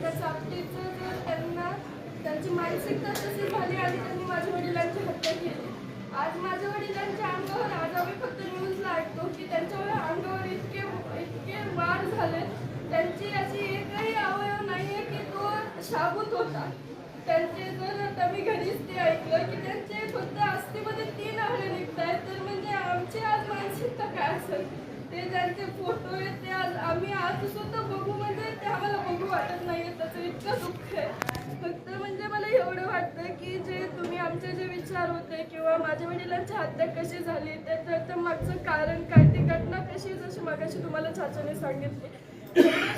एका चापटीचं जर त्यांना त्यांची मानसिकता तशी झाली आणि त्यांनी माझ्या वडिलांची हत्या केली. आज माझ्या वडिलांच्या अंगावर आज आम्ही फक्त न्यूजला ऐकतो की त्यांच्यावर अंगावर इतके इतके मार झाले. त्यांची अशी एकही अवयव नाही आहे की तो शाबूत होता. त्यांचे जर आता मी घरीच ते ऐकलं की त्यांचे फक्त अस्थिमध्ये तीन आकडे निघत आहेत तर म्हणजे आमची आज मानसिकता काय असेल ते ज्यांचे फोटो आहेत ते आज आम्ही आज सुद्धा बघू म्हणजे ते आम्हाला बघू वाटत नाहीये त्याचं इतकं दुःख आहे फक्त म्हणजे मला एवढं वाटतं की जे तुम्ही आमचे जे विचार होते किंवा माझ्या वडिलांची हत्या कशी झाली त्याचं तर मागचं कारण काय ती घटना कशी जशी मागाशी तुम्हाला चाचाने सांगितली.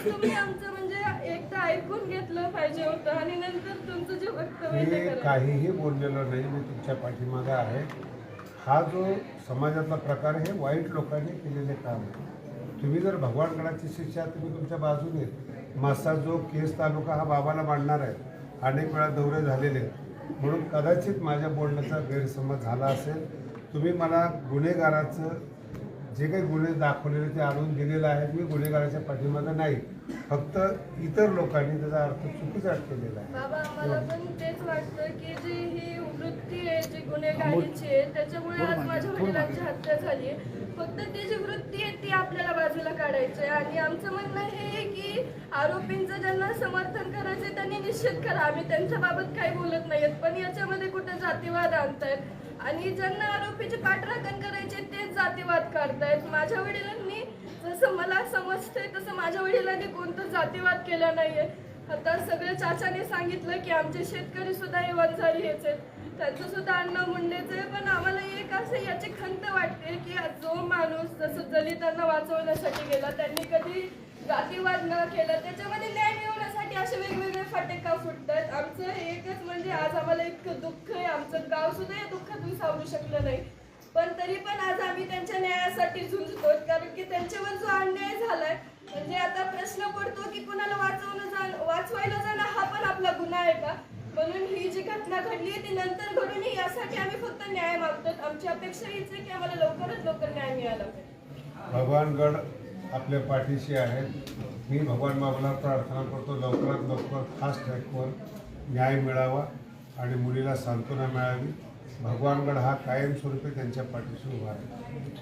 तुम्ही आमचं म्हणजे एकदा ऐकून घेतलं पाहिजे होतं आणि नंतर तुमचं जे वक्तव्य काहीही बोललेलो नाही मी तुमच्या पाठीमागं आहे. हा जो समाजातला प्रकार आहे हे वाईट लोकांनी केलेले काम आहे. तुम्ही जर भगवानगडाची शिक्षा तुम्ही तुमच्या बाजूने मासा जो केस तालुका हा बाबाला मांडणार आहे. अनेक वेळा दौरे झालेले आहेत. म्हणून कदाचित माझ्या बोलण्याचा गैरसमज झाला असेल. तुम्ही मला गुन्हेगाराचं जे काही गुन्हे दाखवलेले ते आणून दिलेलं आहे मी गुन्हेगाराच्या पाठीमागं नाही. फक्त इतर लोकांनी त्याचा अर्थ चुकीचा केलेला आहे. बाबा मला पण तेच वाटतं की जी ही वृत्ती आहे जी गुन्हेगारीची आहे त्याच्यामुळे आज माझ्या वडिलांची हत्या झाली आहे. फक्त ती जी वृत्ती आहे ती आपल्याला बाजूला काढायची आहे. आणि आमचं म्हणणं हे आहे की आरोपींचं ज्यांना समर्थन करायचं त्यांनी निश्चित करा. आम्ही त्यांच्या बाबत काही बोलत नाहीत पण याच्यामध्ये कुठे जातीवाद आणतायत? आणि ज्यांना आरोपीचे पाठराखण करायचे तेच जातीवाद काढतायत. माझ्या वडिलांनी जसं मला समजतंय तसं माझ्या वडिलांनी कोणतं जातीवाद केला नाहीये. आता सगळ्या चाचाने सांगितलं की आमचे शेतकरी सुद्धा हे वंजारी हेच आहेत. त्यांचं सुद्धा अन्न मुंडेच आहे पण आम्हाला एक असं याची खंत वाटते की जो माणूस जसं दलितांना वाचवण्यासाठी गेला त्यांनी कधी जातीवाद न केला त्याच्यामध्ये न्याय मिळवण्यासाठी असे वेगवेगळे फाटे का फुटतात. आमचं एकच म्हणजे आज आम्हाला इतकं दुःख आहे आमचं गाव सुद्धा या दुःखातून सावरू शकलं नाही. पण तरी पण आज आम्ही त्यांच्या न्यायासाठी झुंजतो कारण की त्यांच्यावर जो अन्याय झालाय म्हणजे आता प्रश्न पडतो की कुणाला वाचवणं जाण वाचवायला जाणं हा पण आपला गुन्हा आहे का म्हणून ही जी घटना घडली ती नंतर घडून यासाठी आम्ही फक्त न्याय मागतो आमची अपेक्षा हीच आहे की आम्हाला लवकरात लवकर न्याय मिळाला भगवानगड आपल्या पाठीशी आहेत मी भगवान बाबाला प्रार्थना करतो लवकरात लवकर फास्ट ट्रॅकवर न्याय मिळावा आणि मुलीला सांत्वना मिळावी. भगवानगड हा कायमस्वरूपी त्यांच्या पाठीशी उभा आहे.